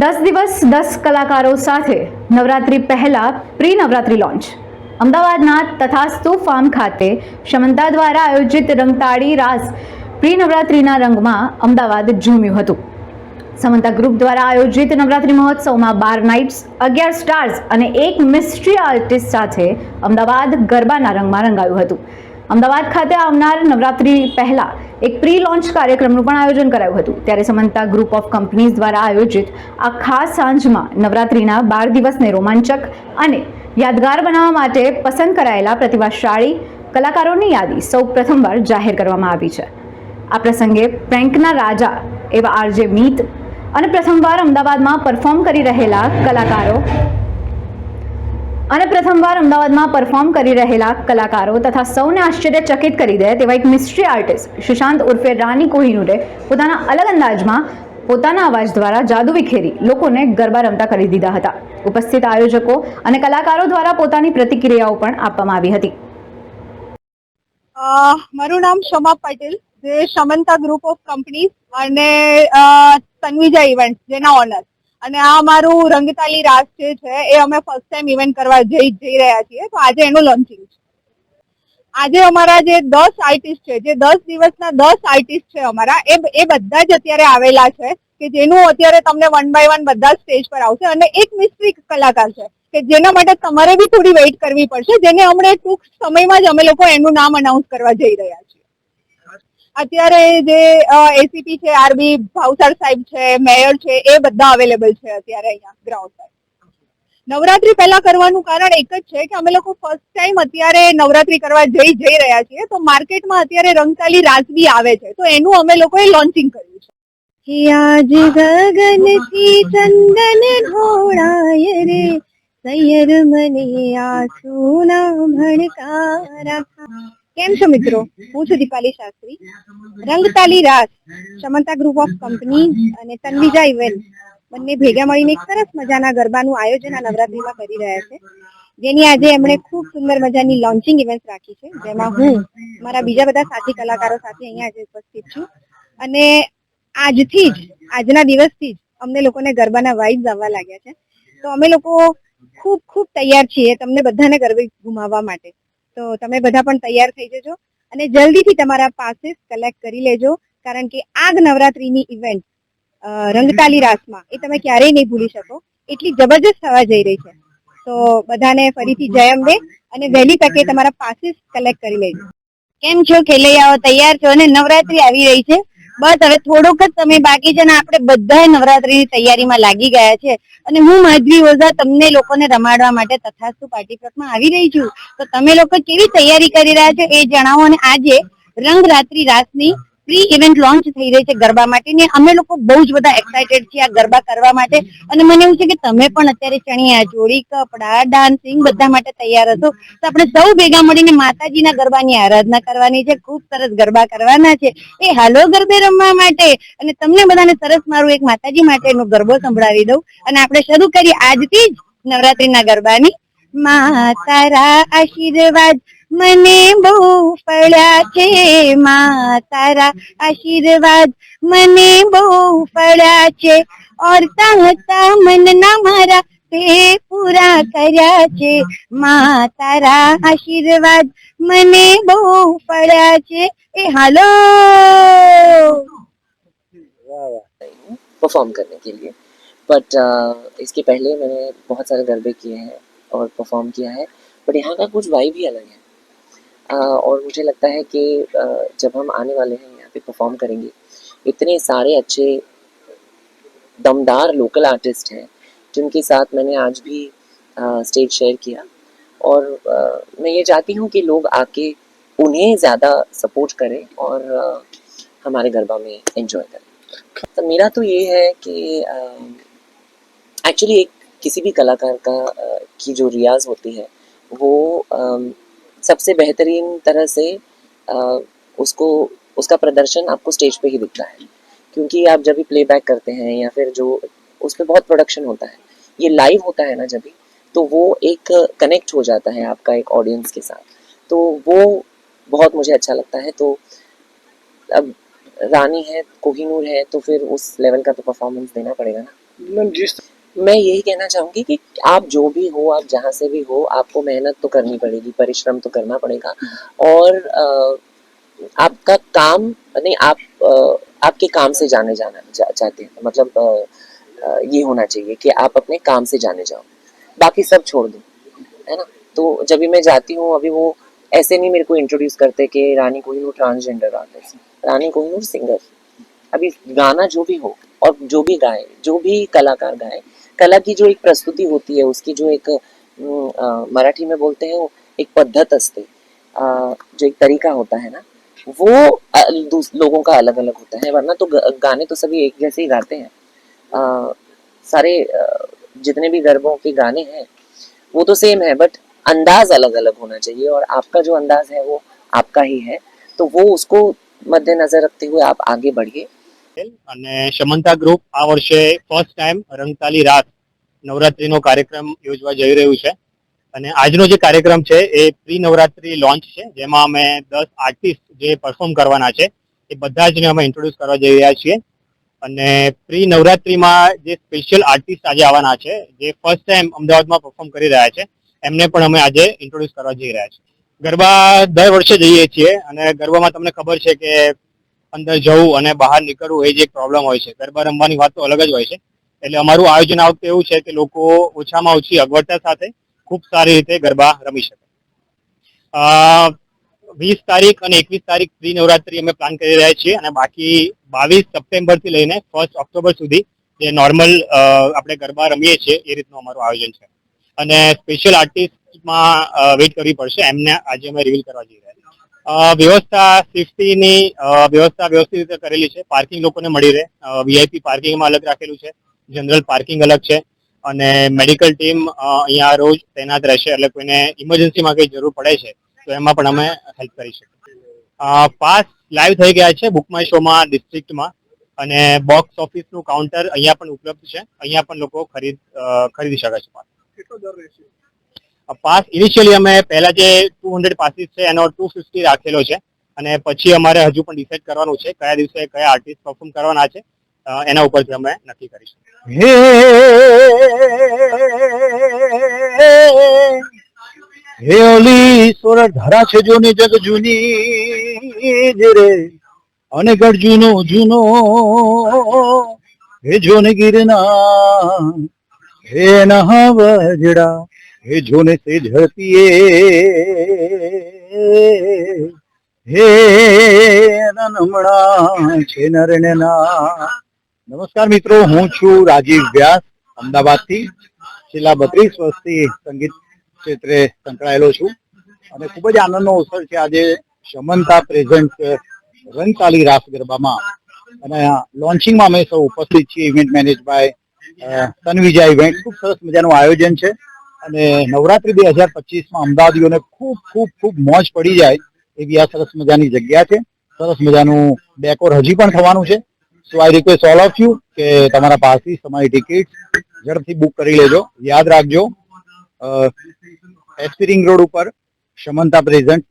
દસ દિવસ, દસ કલાકારો સાથે નવરાત્રિ પહેલા પ્રી નવરાત્રિ લોન્ચ. અમદાવાદના તથાસ્તુ ફાર્મ ખાતે શમંતા દ્વારા આયોજિત રંગતાળી રાસ પ્રી નવરાત્રિના રંગમાં અમદાવાદ ઝૂમ્યું હતું. સમંતા ગ્રુપ દ્વારા આયોજિત નવરાત્રિ મહોત્સવમાં બાર નાઇટ્સ, અગિયાર સ્ટાર્સ અને એક મિસ્ટ્રી આર્ટિસ્ટ સાથે અમદાવાદ ગરબાના રંગમાં રંગાયું હતું. અમદાવાદ ખાતે આવનાર નવરાત્રિ પહેલા એક પ્રી લોન્ચ કાર્યક્રમનું પણ આયોજન કરાયું હતું. ત્યારે સમંતા ગ્રુપ ઓફ કંપનીઝ દ્વારા આયોજિત આ ખાસ સાંજમાં નવરાત્રિના બાર દિવસને રોમાંચક અને યાદગાર બનાવવા માટે પસંદ કરાયેલા પ્રતિભાશાળી કલાકારોની યાદી સૌ પ્રથમવાર જાહેર કરવામાં આવી છે. આ પ્રસંગે પ્રેન્કના રાજા એવા આરજે મીત અને પ્રથમવાર અમદાવાદમાં પરફોર્મ કરી રહેલા કલાકારો અને પ્રથમવાર અમદાવાદમાં પરફોર્મ કરી રહેલા કલાકારો તથા સૌને આશ્ચર્યચકિત કરી દે તેવા એક મિસ્ટ્રી આર્ટિસ્ટ સુશાંત ઉર્ફે રાની કોહિનૂરે પોતાના અલગ અંદાજમાં પોતાના અવાજ દ્વારા જાદુ વિખેરી લોકોને ગરબા રમતા કરી દીધા હતા. ઉપસ્થિત આયોજકો અને કલાકારો દ્વારા પોતાની પ્રતિક્રિયાઓ પણ આપવામાં આવી હતી. મારું નામ શમા પટેલ, જે શમંતા ગ્રુપ ઓફ કંપનીઝ અને તન્વીજા ઇવેન્ટ જેના ઓનર અને આ અમારું રંગતાલી રાસ જે છે, એ અમે ફર્સ્ટ ટાઈમ ઇવેન્ટ કરવા જઈ જઈ રહ્યા છીએ. તો આજે એનું લોન્ચિંગ છે. આજે અમારા જે દસ આર્ટિસ્ટ છે, જે દસ દિવસના દસ આર્ટિસ્ટ છે અમારા, એ એ બધા જ અત્યારે આવેલા છે કે જેનું અત્યારે તમને વન બાય વન બધા સ્ટેજ પર આવશે. અને એક મિસ્ટ્રી કલાકાર છે કે જેના માટે તમારે બી થોડી વેઇટ કરવી પડશે. જેને હમણાં ટૂંક સમયમાં જ અમે લોકો એનું નામ અનાઉન્સ કરવા જઈ રહ્યા છીએ. અત્યારે જે એસીપી છે આરબી ભાવસાર સાહેબ છે, મેયર છે, એ બધા અવેલેબલ છે અત્યારે અહીંયા ગ્રાઉન્ડ પર નવરાત્રી પહેલા કરવાનું કારણ એક જ છે કે અમે લોકો ફર્સ્ટ ટાઈમ અત્યારે નવરાત્રી કરવા જઈ જઈ રહ્યા છીએ. તો માર્કેટમાં અત્યારે રંગતાલી રાજવી આવે છે. તો એનું અમે લોકોએ લોન્ચિંગ કર્યું છે. આજ ગગનથી ચંદન ઢોળાય રે સૈયર મને આસુના ભણકારા કેમ છો મિત્રો? હું છું Deepali Shastri. Rangtali Raas Samanta group of company અને તન્વિજા ઇવેન્ટ બંને ભેગા મળીને એક સરસ મજાના ગરબાનું આયોજન આ નવરાત્રીમાં કરી રહ્યા છે. જેની આજે એમણે ખૂબ સુંદર મજાની લોન્ચિંગ ઇવેન્ટ રાખી છે. જેમાં હું, મારા બીજા બધા સાથી કલાકારો સાથે અહીંયા આજે ઉપસ્થિત છું. અને આજથી જ, આજના દિવસથી જ અમને લોકોને ગરબાના વાઇબ્સ આવવા લાગ્યા છે. તો અમે લોકો ખૂબ ખૂબ તૈયાર છીએ તમને બધાને ગરબે ઘુમાવવા માટે. તો તમે બધા પણ તૈયાર થઈ જજો અને જલ્દીથી તમારા પાસીસ કલેક્ટ કરી લેજો. કારણ કે આગ નવરાત્રીની ઇવેન્ટ રંગતાલી રાસમાં એ તમે ક્યારેય નહીં ભૂલી શકો. એટલી જબરજસ્ત થવા જઈ રહી છે. તો બધાને ફરીથી જય અંબે અને વહેલી તકે તમારા પાસીસ કલેક્ટ કરી લેજો. કેમ છો? ખેલૈયાઓ, તૈયાર છો? અને નવરાત્રી આવી રહી છે. બસ હવે થોડોક જ સમય બાકી છે ને આપણે બધા નવરાત્રીની તૈયારીમાં લાગી ગયા છે. અને હું માધવી ઓઝા તમને લોકોને રમાડવા માટે તથાસ્તુ પાર્ટી પ્લોટમાં આવી રહી છું. તો તમે લોકો કેવી તૈયારી કરી રહ્યા છો એ જણાવો અને આજે રંગ રાત્રિ રાસની પ્રી ઇવેન્ટ લોન્ચ થઈ રહી છે ગરબા માટે ને અમે લોકો બહુ જ બધા એક્સાઇટેડ છીએ આ ગરબા કરવા માટે. અને મને એવું છે કે તમે પણ અત્યારે ચણિયા, ચોળી, કપડા ડાન્સિંગ બધા માટે તૈયાર હશો. તો આપણે સૌ ભેગા મળીને માતાજીના ગરબાની આરાધના કરવાની છે. ખૂબ સરસ ગરબા કરવાના છે. એ હાલો ગરબે રમવા માટે. અને તમને બધાને સરસ મારું એક માતાજી માટેનો ગરબો સંભળાવી દઉં. અને આપણે શરૂ કરીએ આજથી જ નવરાત્રીના ગરબાની. માતા તારા આશીર્વાદ. મને બહુ ફળ્યા છે મા તારા આશીર્વાદ મને બહુ ફળ્યા છે ઓરતા હતા મનના મારા તે પૂરા કર્યા છે મા તારા આશીર્વાદ મને બહુ ફળ્યા છે એ હાલો परफॉर्म करने के लिए बट इसके पहले मैंने बहुत सारे गरबे किए हैं और परफॉर्म किया है बट यहाँ का कुछ वाइब ही अलग है अ, और मुझे लगता है कि जब हम आने वाले हैं यहाँ पे परफॉर्म करेंगे, इतने सारे अच्छे दमदार लोकल आर्टिस्ट हैं, जिनके साथ मैंने आज भी स्टेज शेयर किया। और मैं ये चाहती हूँ कि लोग आके उन्हें ज़्यादा सपोर्ट करें और हमारे गरबा में एंजॉय करें। तो मेरा तो ये है कि एक्चुअली एक किसी भी कलाकार का की जो रियाज होती है, वो सबसे बेहतरीन तरह से अ, उसको उसका प्रदर्शन आपको स्टेज पे ही दिखता है। क्योंकि आप जब भी प्लेबैक करते हैं या फिर जो उस पर बहुत प्रोडक्शन होता है। ये लाइव होता है ना जब भी तो वो एक कनेक्ट हो जाता है आपका एक ऑडियंस के साथ। तो वो बहुत मुझे अच्छा लगता है। तो अब रानी है कोहिनूर है तो फिर उस लेवल का तो परफॉर्मेंस देना पड़ेगा ना। मैम जिस मैं यही कहना चाहूँगी कि आप जो भी हो आप जहाँ से भी हो आपको मेहनत तो करनी पड़ेगी परिश्रम तो करना पड़ेगा। और अ, आपका काम नहीं आप अ, आपके काम से जाने जाना जा, चाहते हैं। मतलब अ, ये होना चाहिए कि आप अपने काम से जाने जाओ। बाकी सब छोड़ दो है ना? तो जब भी मैं जाती हूँ अभी वो ऐसे नहीं मेरे को इंट्रोड्यूस करते कि Rani Kohinoor transgender artist Rani Kohinoor singer अभी गाना जो भी हो और जो भी गाए जो भी कलाकार गाए कला की जो एक प्रस्तुति होती है उसकी जो एक मराठी में बोलते हैं वो एक पद्धत असते जो एक तरीका होता है ना वो लोगों का अलग अलग होता है वरना तो गाने तो सभी एक जैसे ही गाते हैं। अ, सारे जितने भी गरबों के गाने हैं वो तो सेम है बट अंदाज अलग अलग होना चाहिए और आपका जो अंदाज है वो आपका ही है तो वो उसको मद्देनजर रखते हुए आप आगे बढ़िए। અને શમંતા ગ્રુપ આ વર્ષે ફર્સ્ટ ટાઈમ રંગતાલી રાત નવરાત્રીનો કાર્યક્રમ યોજવા જઈ રહ્યું છે. અને આજનો જે કાર્યક્રમ છે એ પ્રી નવરાત્રી લોન્ચ છે, જેમાં અમે દસ આર્ટિસ્ટ જે પરફોર્મ કરવાના છે, એ બધા જ અમે ઇન્ટ્રોડ્યુસ કરવા જઈ રહ્યા છીએ. અને પ્રી નવરાત્રીમાં જે સ્પેશિયલ આર્ટિસ્ટ આજે આવવાના છે, જે ફર્સ્ટ ટાઈમ અમદાવાદમાં પરફોર્મ કરી રહ્યા છે, એમને પણ અમે આજે ઇન્ટ્રોડ્યુસ કરવા જઈ રહ્યા છીએ. ગરબા દર વર્ષે જઈએ છીએ અને ગરબામાં તમને ખબર છે કે અંદર જવું અને બહાર નીકળવું એ જે એક પ્રોબ્લેમ હોય છે. ગરબા રમવાની વાત તો અલગ જ હોય છે. એટલે અમારું આયોજન આ વખતે એવું છે કે લોકો ઓછામાં ઓછી અગવડતા સાથે ખૂબ સારી રીતે ગરબા રમી શકે. વીસ તારીખ અને એકવીસ તારીખ પ્રી નવરાત્રી અમે પ્લાન કરી રહ્યા છીએ અને બાકી બાવીસ સપ્ટેમ્બરથી લઈને ફર્સ્ટ ઓક્ટોબર સુધી જે નોર્મલ આપણે ગરબા રમીએ છીએ એ રીતનું અમારું આયોજન છે. અને સ્પેશિયલ આર્ટિસ્ટમાં વેઇટ કરવી પડશે. એમને આજે અમે રિવીલ કરવા જઈ રહ્યા છીએ. વ્યવસ્થા સેફટીની વ્યવસ્થા વ્યવસ્થિત રીતે કરેલી છે. પાર્કિંગ લોકોને મળી રહે. વીઆઈપી પાર્કિંગમાં અલગ રાખેલું છે. જનરલ પાર્કિંગ અલગ છે. અને મેડિકલ ટીમ અહીંયા રોજ તૈનાત રહેશે. એટલે કોઈને ઇમરજન્સીમાં કંઈ જરૂર પડે છે, તો એમાં પણ અમે હેલ્પ કરી શકીએ. પાસ લાઈવ થઈ ગયા છે બુકમાય શોમાં ડિસ્ટ્રિક્ટમાં અને બોક્સ ઓફિસનું કાઉન્ટર અહીંયા પણ ઉપલબ્ધ છે. અહીંયા પણ લોકો ખરીદ ખરીદી શકે છે પાસ. કેટલો દર રહેશે? પાસ ઇનિશિયલી અમે પહેલા જે ટુ હંડ્રેડ પાસીસ છે એનો ટુ ફિફ્ટી રાખેલો છે અને પછી અમારે હજુ પણ ડિસાઇડ કરવાનું છે કયા દિવસે કયા આર્ટિસ્ટ પરફોર્મ કરવાના છે એના ઉપરથી અમે નક્કી કરીશું હે ઓલી સોર ધરા છે જોની જગ જૂની રે અને ગઢ જૂનો જૂનો હે જોને ગિરના હે નહ વજડા હે જોને સે એ હે નમણા છે નરને ના નમસ્કાર મિત્રો, હું છું રાજીવ વ્યાસ, અમદાવાદથી. છેલ્લા બત્રીસ વર્ષથી સંગીત ક્ષેત્રે સંકળાયેલો છું અને ખૂબ જ આનંદનો અવસર છે આજે શમનતા પ્રેઝન્ટ રંગતાલી રાસ ગરબામાં. અને લોન્ચિંગમાં અમે સૌ ઉપસ્થિત છીએ event manage by Tanvija event ખૂબ સરસ મજાનું આયોજન છે. અને નવરાત્રી બે હજાર પચીસમાં અમદાવાદીઓને ખૂબ ખૂબ ખૂબ મોજ પડી જાય એવી આ સરસ મજાની જગ્યા છે. સરસ મજાનું ડેકોર હજી પણ થવાનું છે. So I request all of you કે તમારા પાસથી તમારી ટિકિટ ઝડપથી બુક કરી લેજો. યાદ રાખજો. એસપી રિંગ રોડ ઉપર શમંતા પ્રેઝન્ટ